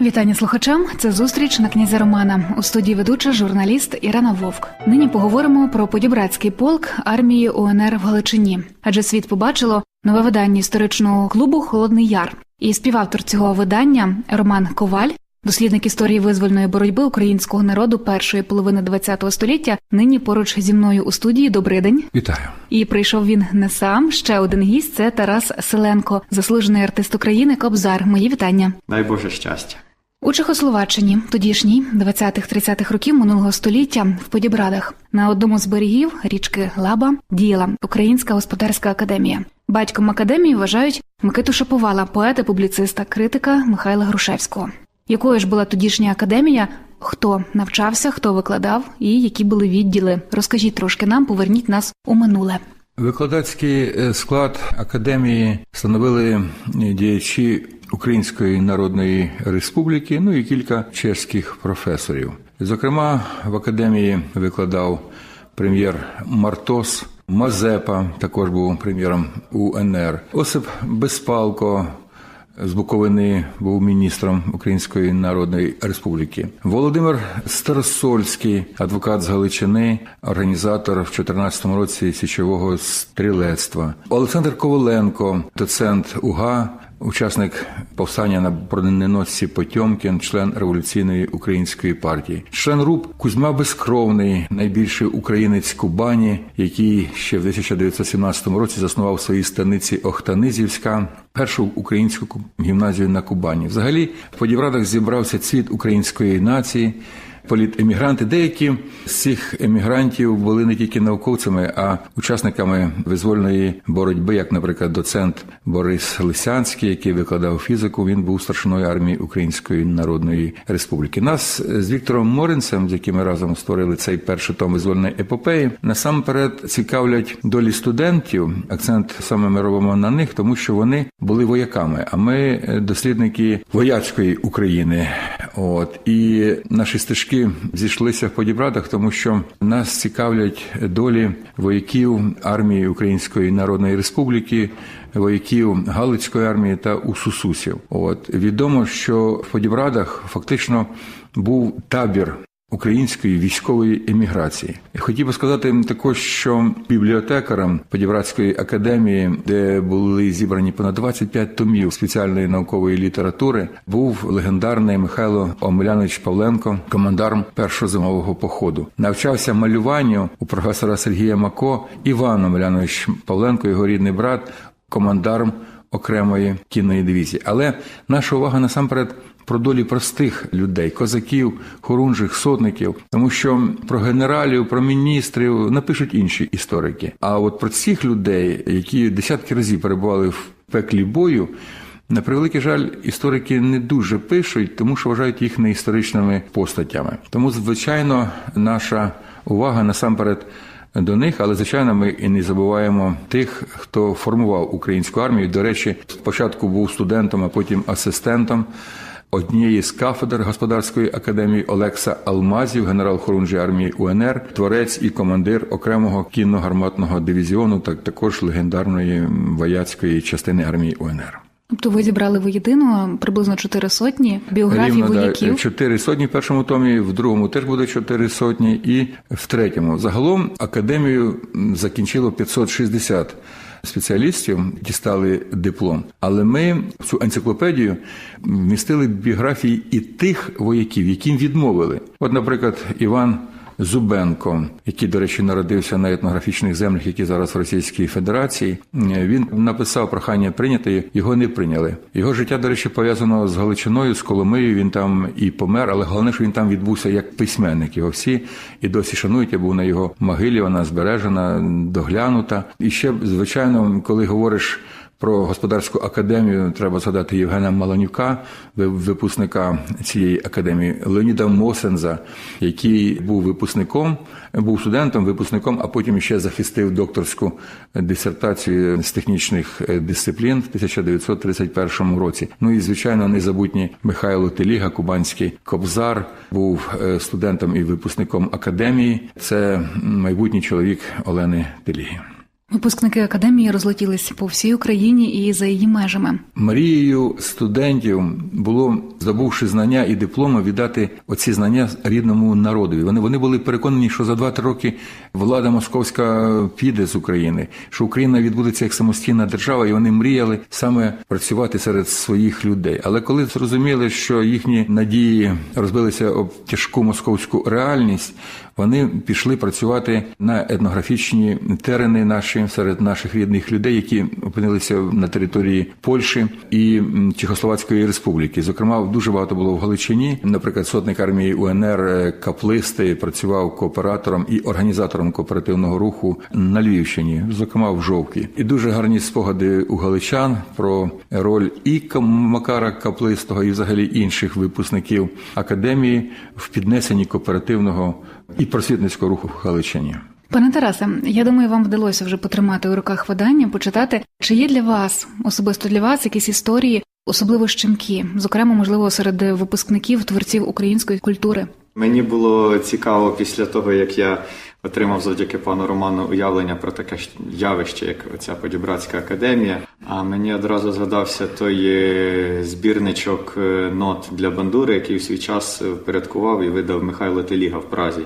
Вітання слухачам. Це зустріч на князя Романа у студії ведуча журналіст Ірина Вовк. Нині поговоримо про подібратський полк армії УНР в Галичині, адже світ побачило нове видання історичного клубу Холодний Яр. І співавтор цього видання Роман Коваль, дослідник історії визвольної боротьби українського народу першої половини ХХ століття. Нині поруч зі мною у студії. Добрий день. Вітаю. І прийшов він не сам. Ще один гість це Тарас Селенко, заслужений артист України Кобзар. Мої вітання. Дай Боже щастя. У Чехословаччині, тодішній 20-30-х років минулого століття, в Подібрадах на одному з берегів річки Лаба діяла Українська господарська академія. Батьком академії вважають Микиту Шаповала, поета, публіциста, критика Михайла Грушевського. Якою ж була тодішня академія? Хто навчався, хто викладав і які були відділи? Розкажіть трошки нам, поверніть нас у минуле. Викладацький е, склад академії становили діячі Української Народної Республіки, ну і кілька чеських професорів. Зокрема, в академії викладав прем'єр Мартос. Мазепа також був прем'єром УНР. Осип Безпалко з Буковини був міністром Української Народної Республіки. Володимир Старосольський, адвокат з Галичини, організатор в 14 році січового стрілецтва. Олександр Коваленко, доцент УГА. Учасник повстання на броненосці Потьомкін, член революційної української партії, член РУП Кузьма Безкровний, найбільший українець Кубані, який ще в 1917 році заснував свої станиці Охтанизівська, першу українську гімназію на Кубані. Взагалі в Подіврадах зібрався цвіт української нації політемігранти. Деякі з цих емігрантів були не тільки науковцями, а учасниками визвольної боротьби, як, наприклад, доцент Борис Лисянський, який викладав фізику. Він був старшиною армії Української Народної Республіки. Нас з Віктором Моринцем, з яким ми разом створили цей перший том визвольної епопеї, насамперед цікавлять долі студентів. Акцент саме ми робимо на них, тому що вони були вояками. А ми дослідники вояцької України. От і наші стежки зійшлися в подібратах, тому що нас цікавлять долі вояків армії Української Народної Республіки, вояків Галицької армії та Усусусів. От відомо, що в Подібрадах фактично був табір Української військової еміграції Я хотів би сказати також, що бібліотекарам Подібратської академії, де були зібрані понад 25 томів спеціальної наукової літератури, був легендарний Михайло Омелянович Павленко, командарм першого зимового походу. Навчався малюванню у професора Сергія Мако Іван Омелянович Павленко, його рідний брат, командарм окремої кінної дивізії. Але наша увага насамперед про долі простих людей, козаків, хорунжих, сотників, тому що про генералів, про міністрів напишуть інші історики. А от про цих людей, які десятки разів перебували в пеклі бою. На превеликий жаль, історики не дуже пишуть, тому що вважають їх неісторичними постатями. Тому, звичайно, наша увага насамперед до них, але звичайно, ми і не забуваємо тих, хто формував українську армію. До речі, спочатку був студентом, а потім асистентом однієї з кафедр господарської академії Олекса Алмазів, генерал хорунжі армії УНР, творець і командир окремого кінно-гарматного дивізіону, так також легендарної вояцької частини армії УНР. Тобто ви зібрали воєдину приблизно чотири сотні біографій Рівно, вояків? Чотири сотні в першому томі, в другому теж буде чотири сотні, і в третьому. Загалом академію закінчило 560 спеціалістів, дістали диплом. Але ми в цю енциклопедію вмістили біографії і тих вояків, яким відмовили. От, наприклад, Іван. Зубенко, який, до речі, народився на етнографічних землях, які зараз в Російській Федерації, він написав прохання прийняти, його не прийняли. Його життя, до речі, пов'язано з Галичиною, з Коломиєю. Він там і помер, але головне, що він там відбувся як письменник. Його всі і досі шанують. Я був на його могилі. Вона збережена, доглянута. І ще звичайно, коли говориш. Про господарську академію треба згадати Євгена Маланюка, випускника цієї академії, Леоніда Мосенза, який був випускником, був студентом, випускником, а потім ще захистив докторську дисертацію з технічних дисциплін в 1931 році. Ну і звичайно, незабутній Михайло Теліга, кубанський кобзар, був студентом і випускником академії. Це майбутній чоловік Олени Теліги. Випускники академії розлетілись по всій Україні і за її межами. Мрією студентів було, здобувши знання і дипломи, віддати оці знання рідному народові. Вони вони були переконані, що за 2-3 роки влада московська піде з України, що Україна відбудеться як самостійна держава, і вони мріяли саме працювати серед своїх людей. Але коли зрозуміли, що їхні надії розбилися об тяжку московську реальність, вони пішли працювати на етнографічні терени наші серед наших рідних людей, які опинилися на території Польщі і Чехословацької республіки. Зокрема, дуже багато було в Галичині. Наприклад, сотник армії УНР Каплисти працював кооператором і організатором кооперативного руху на Львівщині, зокрема в Жовкі. І дуже гарні спогади у галичан про роль і Макара Каплистого, і взагалі інших випускників академії в піднесенні кооперативного і просвітницького руху в Галичині. Пане Тарасе, я думаю, вам вдалося вже потримати у руках видання, почитати, чи є для вас особисто для вас якісь історії, особливо щемкі, зокрема, можливо, серед випускників творців української культури. Мені було цікаво після того, як я отримав завдяки пану Роману уявлення про таке явище, як оця Подібратська академія. А мені одразу згадався той збірничок нот для бандури, який у свій час впорядкував і видав Михайло Теліга в Празі.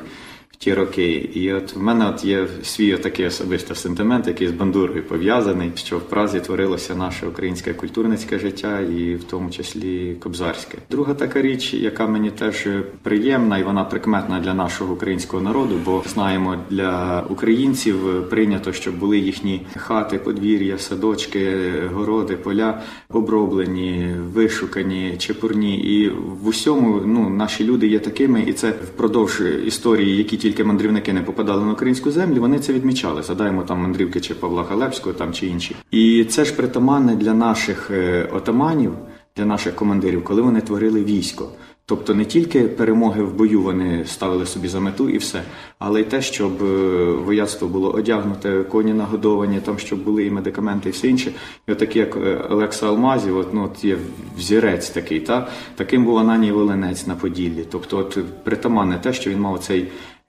Ті роки, і от в мене от є свій такий особистий сентимент, який з бандурою пов'язаний, що в Празі творилося наше українське культурницьке життя, і в тому числі кобзарське. Друга така річ, яка мені теж приємна, і вона прикметна для нашого українського народу, бо знаємо, для українців прийнято, щоб були їхні хати, подвір'я, садочки, городи, поля оброблені, вишукані, чепурні. І в усьому ну наші люди є такими, і це впродовж історії, які тільки тільки мандрівники не попадали на українську землю, вони це відмічали. Задаємо там мандрівки чи Павла Халепського там чи інші. І це ж притаманне для наших отаманів, для наших командирів, коли вони творили військо. Тобто не тільки перемоги в бою вони ставили собі за мету і все, але й те, щоб вояцтво було одягнуте, коні нагодовані, там щоб були і медикаменти, і все інше. І отакі, як Олекса Алмазів, от, ну, от є взірець такий, та таким був Ананій Волинець на Поділлі. Тобто, от притаманне те, що він мав цей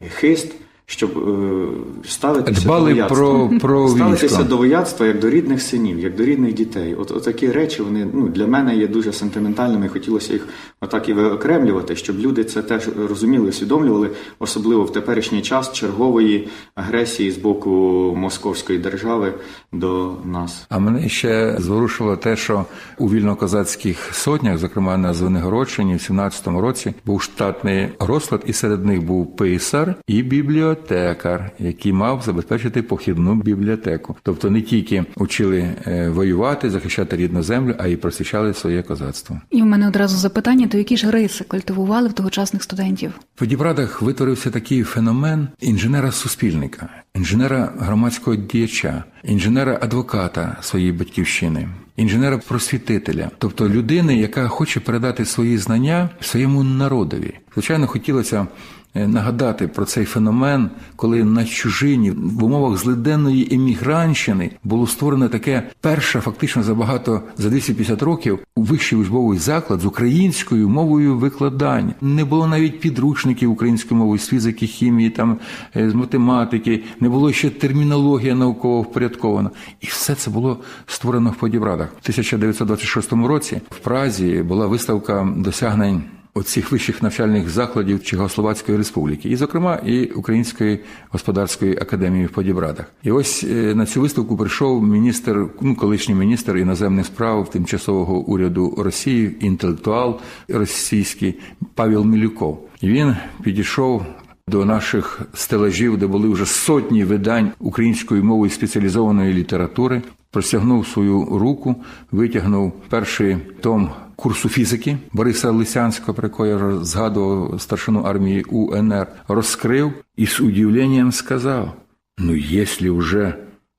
хист, щоб е, ставитися Дбали до про, про ставитися до вояцтва як до рідних синів, як до рідних дітей. От, от такі речі вони ну для мене є дуже сентиментальними. Хотілося їх отак і виокремлювати, щоб люди це теж розуміли, усвідомлювали, особливо в теперішній час чергової агресії з боку московської держави до нас. А мене ще зворушило те, що у вільнокозацьких сотнях, зокрема на Звенигородщині, в 17-му році був штатний розклад, і серед них був писар і бібліотекар, який мав забезпечити похідну бібліотеку. Тобто не тільки учили е, воювати, захищати рідну землю, а й просвічали своє козацтво. І в мене одразу запитання: то які ж риси культивували в тогочасних студентів? В Подібрадах витворився такий феномен інженера-суспільника, інженера громадського діяча, інженера-адвоката своєї батьківщини, інженера-просвітителя, тобто людини, яка хоче передати свої знання своєму народові. Звичайно, хотілося нагадати про цей феномен, коли на чужині в умовах злиденної емігрантщини було створено таке перше, фактично за багато за 250 років вищий учбовий заклад з українською мовою викладання. Не було навіть підручників українською мовою з фізики, хімії, там з математики, не було ще термінологія науково впорядкована. І все це було створено в Подібрадах. У 1926 році в Празі була виставка досягнень оцих вищих навчальних закладів Чехословацької республіки, і, зокрема, і Української господарської академії в Подібрадах. І ось на цю виставку прийшов міністр, ну колишній міністр іноземних справ тимчасового уряду Росії, інтелектуал російський Павел Мілюков. І він підійшов. До наших стелажів, де були вже сотні видань українською мовою спеціалізованої літератури, простягнув свою руку, витягнув перший том курсу фізики Бориса Лисянського, про якого я згадував старшину армії УНР, розкрив і з удивленням сказав: ну, якщо вже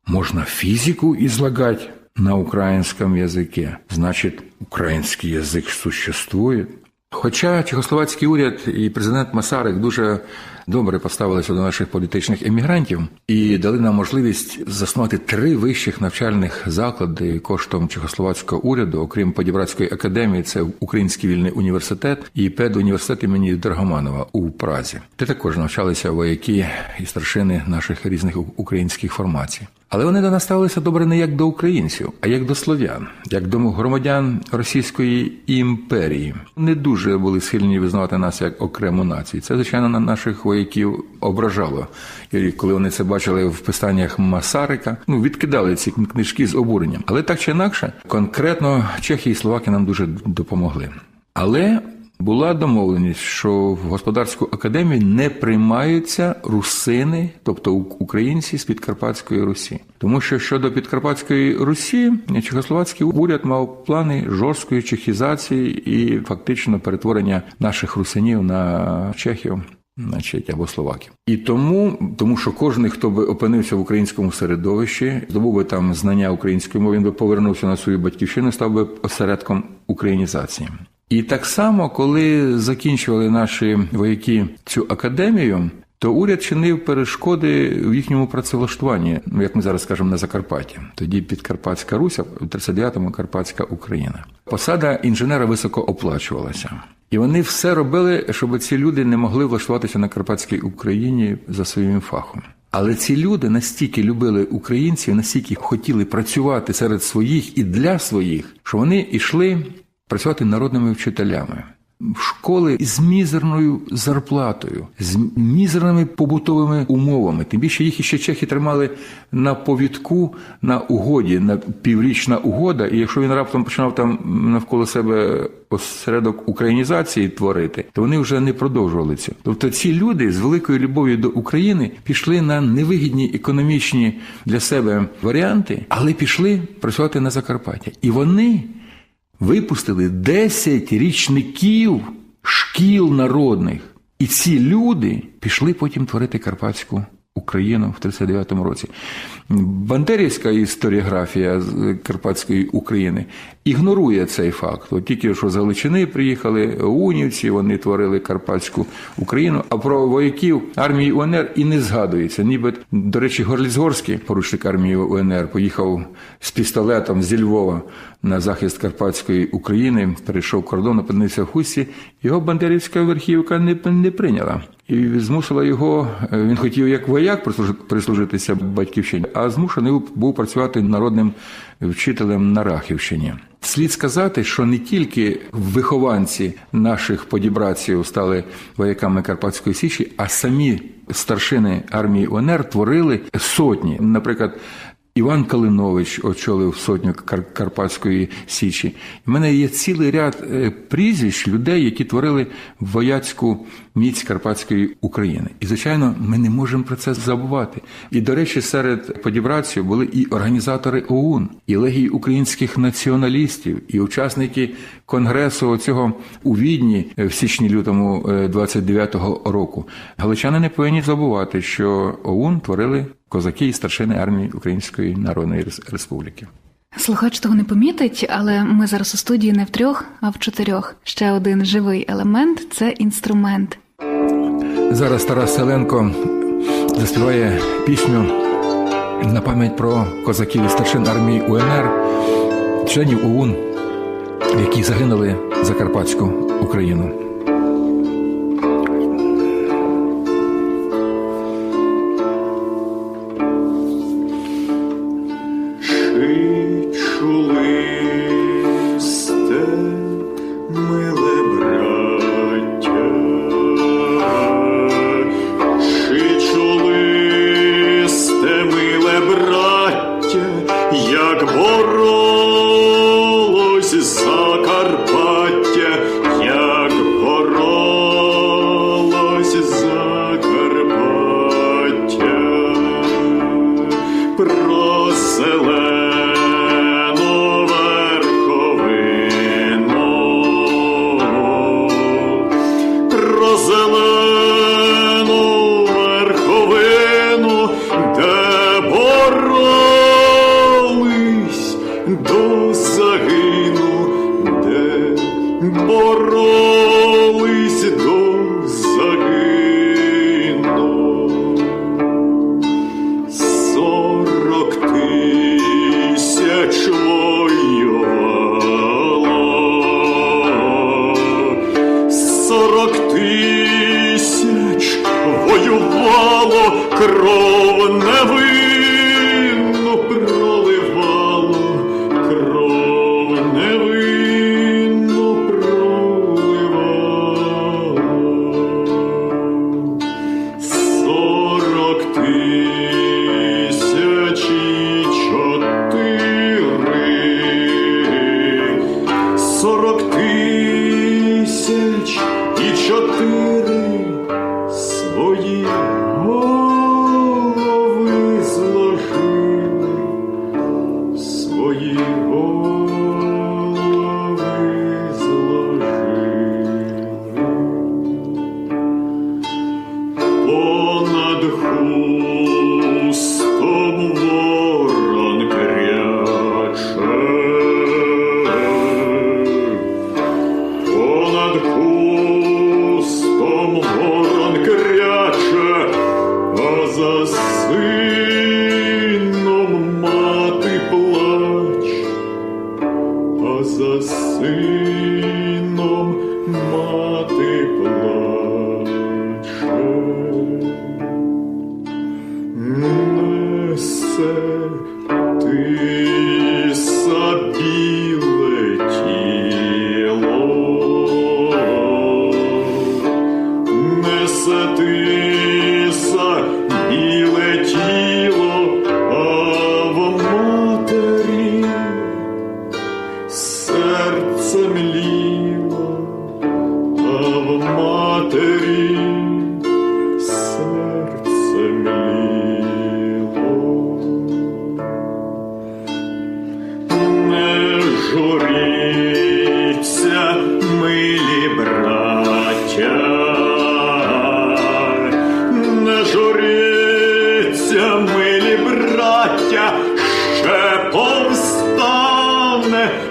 можна фізику излагать на українському язикі, значить український язик существує. Хоча чехословацький уряд і президент Масарик дуже добре поставилися до наших політичних емігрантів і дали нам можливість заснувати три вищих навчальних заклади коштом чехословацького уряду, окрім Подібратської академії, це Український вільний університет і педуніверситет імені Драгоманова у Празі, де також навчалися вояки і старшини наших різних українських формацій. Але вони до нас ставилися добре не як до українців, а як до слов'ян, як до громадян Російської імперії. Не дуже були схильні визнавати нас як окрему націю. Це, звичайно, на наших вояків ображало. І коли вони це бачили в писаннях Масарика, ну відкидали ці книжки з обуренням. Але так чи інакше, конкретно Чехії і Словаки нам дуже допомогли. Але була домовленість, що в господарську академію не приймаються русини, тобто українці з Підкарпатської Русі, тому що щодо Підкарпатської Русі, Чехословацький уряд мав плани жорсткої чехізації і фактично перетворення наших русинів на чехів. Значить, або словаків, і тому, тому що кожен, хто би опинився в українському середовищі, здобув би там знання української мови, він би повернувся на свою батьківщину, став би осередком українізації. І так само, коли закінчували наші вояки цю академію, то уряд чинив перешкоди в їхньому працевлаштуванні, ну як ми зараз скажемо, на Закарпатті. Тоді Підкарпатська Русь, в 39-му Карпатська Україна. Посада інженера високо оплачувалася. І вони все робили, щоб ці люди не могли влаштуватися на Карпатській Україні за своїм фахом. Але ці люди настільки любили українців, настільки хотіли працювати серед своїх і для своїх, що вони йшли працювати народними вчителями в школи з мізерною зарплатою, з мізерними побутовими умовами. Тим більше їх іще чехи тримали на повідку на угоді, на піврічна угода. І якщо він раптом починав там навколо себе осередок українізації творити, то вони вже не продовжували це. Тобто ці люди з великою любов'ю до України пішли на невигідні економічні для себе варіанти, але пішли працювати на Закарпаття. І вони випустили 10 річників шкіл народних. І ці люди пішли потім творити Карпатську Україну в 39-му році. Бандерівська історіографія Карпатської України ігнорує цей факт. От тільки що з Галичини приїхали унівці, вони творили Карпатську Україну, а про вояків армії УНР і не згадується. Ніби, до речі, Горліцгорський, поручник армії УНР, поїхав з пістолетом зі Львова на захист Карпатської України, перейшов кордон, опинився в хусті. Його Бандерівська верхівка не, не прийняла. І змусила його, він хотів як вояк прислужитися батьківщині, а змушений був працювати народним вчителем на Рахівщині. Слід сказати, що не тільки вихованці наших подібраців стали вояками Карпатської Січі, а самі старшини армії УНР творили сотні, наприклад. Іван Калинович очолив сотню Кар- Карпатської Січі. У мене є цілий ряд е, прізвищ людей, які творили вояцьку міць Карпатської України. І, звичайно, ми не можемо про це забувати. І, до речі, серед подібраців були і організатори ОУН, і легії українських націоналістів, і учасники конгресу цього у Відні в січні-лютому 29-го року. Галичани не повинні забувати, що ОУН творили козаки і старшини армії Української Народної Республіки. Слухач того не помітить, але ми зараз у студії не в трьох, а в чотирьох. Ще один живий елемент це інструмент. Зараз Тарас Селенко заспіває пісню на пам'ять про козаків і старшин армії УНР, членів ОУН, які загинули за Карпатську Україну. Мати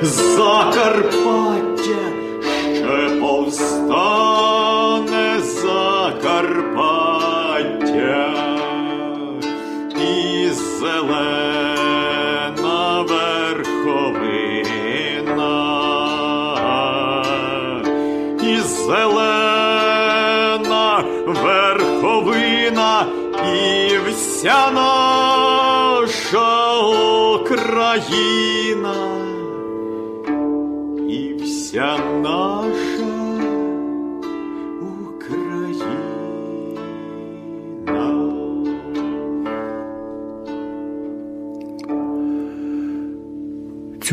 Закарпаття,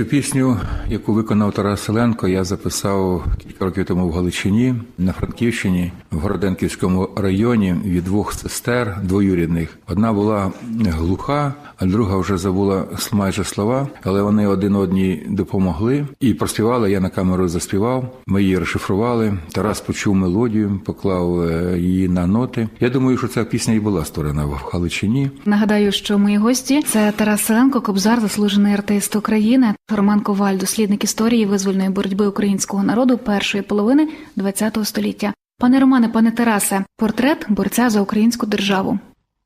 Цю пісню, яку виконав Тарас Селенко, я записав кілька років тому в Галичині на Франківщині, в Городенківському районі від двох сестер двоюрідних. Одна була глуха, а друга вже забула майже слова, але вони один одній допомогли і проспівали. Я на камеру заспівав. Ми її розшифрували. Тарас почув мелодію, поклав е, її на ноти. Я думаю, що ця пісня і була створена в Галичині. Нагадаю, що мої гості це Тарас Селенко, Кобзар, заслужений артист України, Роман Коваль, дослідник історії визвольної боротьби українського народу першої половини ХХ століття. Пане Романе, пане Тарасе, портрет борця за українську державу.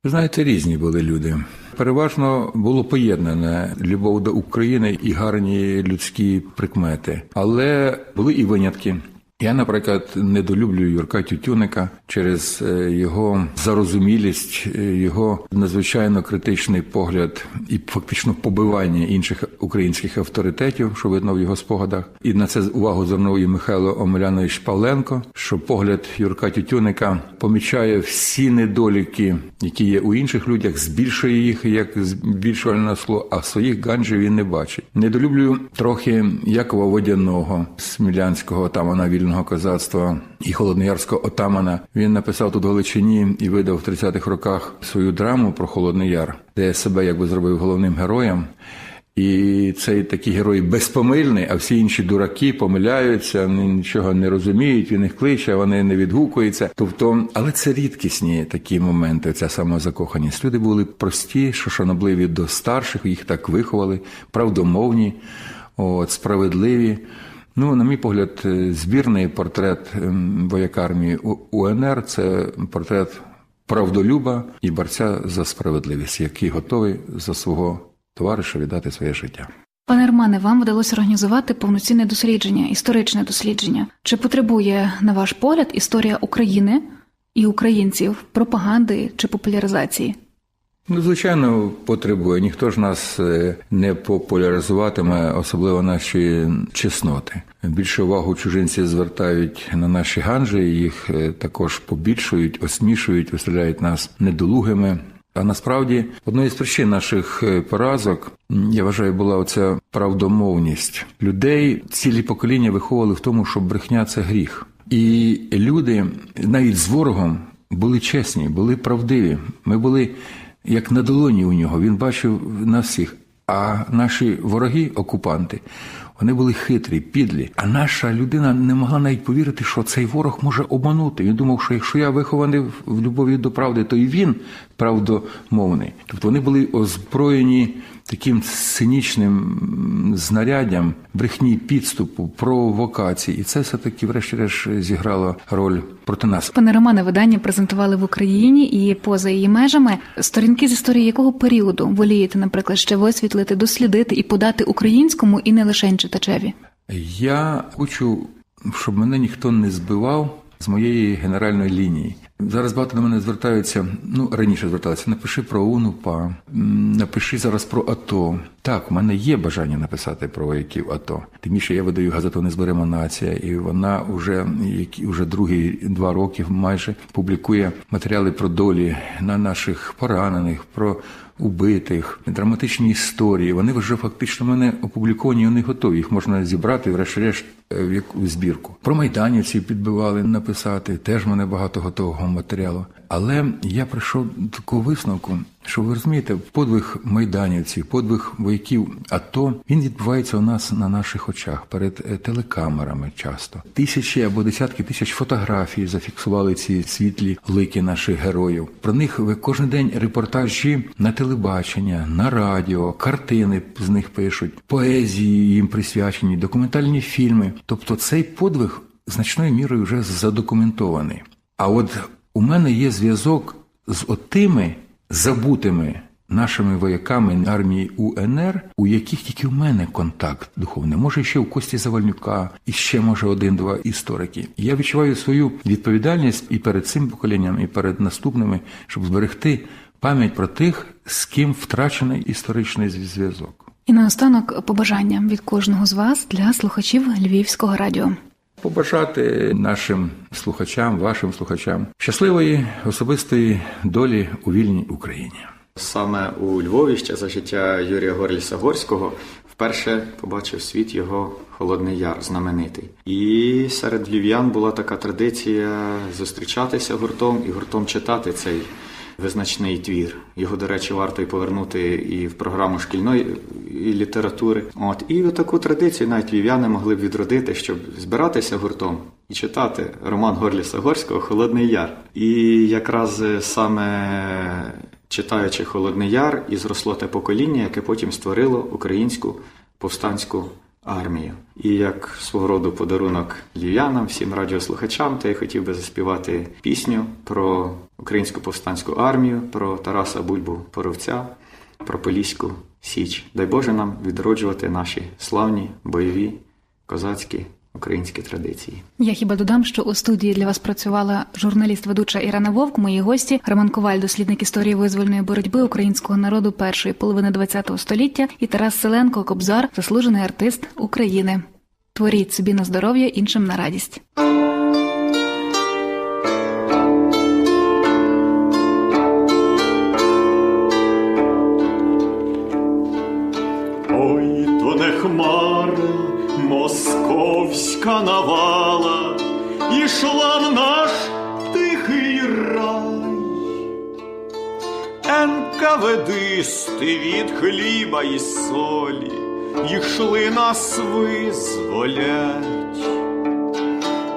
Ви знаєте, різні були люди. Переважно було поєднане любов до України і гарні людські прикмети, але були і винятки. Я, наприклад, недолюблюю Юрка Тютюника через е, його зарозумілість, е, його надзвичайно критичний погляд і фактично побивання інших українських авторитетів, що видно в його спогадах. І на це увагу звернув і Михайло Омелянович Павленко, що погляд Юрка Тютюника помічає всі недоліки, які є у інших людях, збільшує їх як збільшувальне скло, а своїх ганджів він не бачить. Недолюблюю трохи Якова Водяного, смілянського отамана вільного козацтва і холодноярського отамана. Він написав тут в Галичині і видав в 30-х роках свою драму про Холодний Яр, де себе якби зробив головним героєм. І цей такий герой безпомильний, а всі інші дураки помиляються, нічого не розуміють, він їх кличе, вони не відгукуються. Тобто, але це рідкісні такі моменти, ця самозакоханість. Люди були прості, шанобливі до старших, їх так виховали, правдомовні, от, справедливі. Ну, на мій погляд, е, збірний портрет ем, вояка армії УНР це портрет правдолюба і борця за справедливість, який готовий за свого товариша віддати своє життя. Пане Романе, вам вдалося організувати повноцінне дослідження, історичне дослідження. Чи потребує, на ваш погляд, історія України і українців пропаганди чи популяризації? Ну, звичайно, потребує. Ніхто ж нас е, не популяризуватиме, особливо наші чесноти. Більше увагу чужинці звертають на наші ганжі, їх е, також побільшують, осмішують, виставляють нас недолугими. А насправді одною з причин наших е, поразок я вважаю, була оця правдомовність людей. Цілі покоління виховували в тому, що брехня це гріх, і люди навіть з ворогом були чесні, були правдиві. Ми були як на долоні у нього. Він бачив нас всіх. А наші вороги, окупанти, вони були хитрі, підлі. А наша людина не могла навіть повірити, що цей ворог може обманути. Він думав, що якщо я вихований в любові до правди, то і він правдомовний. Тобто вони були озброєні таким цинічним знаряддям брехні, підступу, провокації. І це все таки, врешті-решт, зіграло роль проти нас. Пане Романе, видання презентували в Україні і поза її межами. Сторінки з історії якого періоду волієте, наприклад, ще висвітлити, дослідити і подати українському і не лише читачеві? Я хочу щоб мене ніхто не збивав з моєї генеральної лінії. Зараз багато до мене звертаються. Ну раніше зверталися. Напиши про УНУПА, напиши зараз про АТО. Так, у мене є бажання написати про вояків АТО. Тим більше я видаю газету Не зберемо нація, і вона вже які вже другі два роки майже публікує матеріали про долі на наших поранених, про убитих, драматичні історії. Вони вже фактично в мене опубліковані, вони готові. Їх можна зібрати, врешті-решт, в яку збірку. Про майданівців підбивали написати. Теж в мене багато готового матеріалу. Але я прийшов до такого висновку, що ви розумієте, подвиг майданівців, подвиг вояків АТО, він відбувається у нас на наших очах перед е, телекамерами часто. Тисячі або десятки тисяч фотографій зафіксували ці світлі лики наших героїв. Про них кожен день репортажі на телебачення, на радіо, картини з них пишуть, поезії їм присвячені, документальні фільми. Тобто цей подвиг значною мірою вже задокументований. А от у мене є зв'язок з отими забутими нашими вояками армії УНР, у яких тільки в мене контакт духовний. Може, ще у Кості Завальнюка, і ще може один-два історики. Я відчуваю свою відповідальність і перед цим поколінням, і перед наступними, щоб зберегти пам'ять про тих, з ким втрачений історичний зв'язок. І наостанок побажання від кожного з вас для слухачів Львівського радіо. Побажати нашим слухачам, вашим слухачам щасливої особистої долі у вільній Україні. Саме у Львові ще за життя Юрія Горліса Горського вперше побачив світ його Холодний Яр, знаменитий. І серед львів'ян була така традиція зустрічатися гуртом і гуртом читати цей визначний твір. Його, до речі, варто й повернути і в програму шкільної літератури. От і таку традицію навіть львів'яни могли б відродити, щоб збиратися гуртом і читати роман Горліса Горського Холодний Яр. І якраз е, саме читаючи Холодний Яр, і зросло те покоління, яке потім створило українську повстанську армію. І як свого роду подарунок лів'янам, всім радіослухачам, то я хотів би заспівати пісню про українську повстанську армію, про Тараса Бульбу Поровця, про Поліську Січ. Дай Боже нам відроджувати наші славні, бойові, козацькі українські традиції. Я хіба додам, що у студії для вас працювала журналіст-ведуча Ірина Вовк, мої гості Роман Коваль, дослідник історії визвольної боротьби українського народу першої половини ХХ століття, і Тарас Селенко, Кобзар, заслужений артист України. Творіть собі на здоров'я, іншим на радість. Московська навала, ішла в наш тихий рай. Енкаведисти від хліба і солі, йшли нас визволять.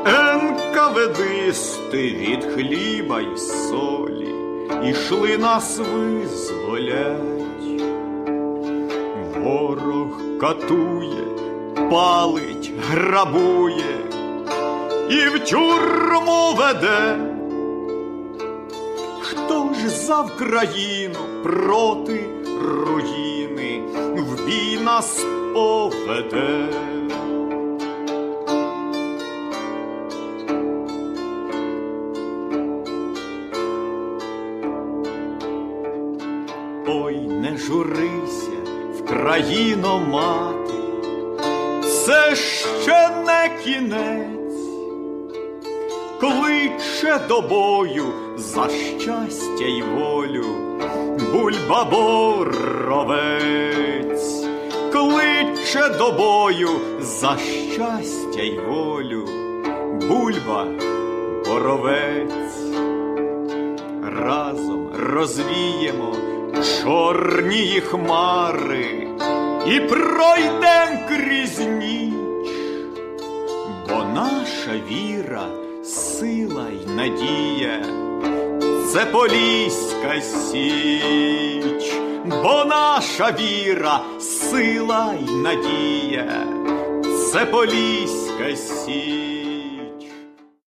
Енкаведисти від хліба й солі, ішли нас визволять. Ворог катує, палить, грабує і в тюрму веде. Хто ж за Вкраїну проти руїни в бій нас поведе? Ой, не журися, Вкраїно мати, це ще не кінець, кличе до бою за щастя й волю, бульба боровець, кличе до бою за щастя й волю, бульба боровець. Разом розвіємо чорні хмари і пройдем крізь ніч, бо наша віра, сила й надія, це Поліська січ, бо наша віра, сила й надія, це Поліська січ.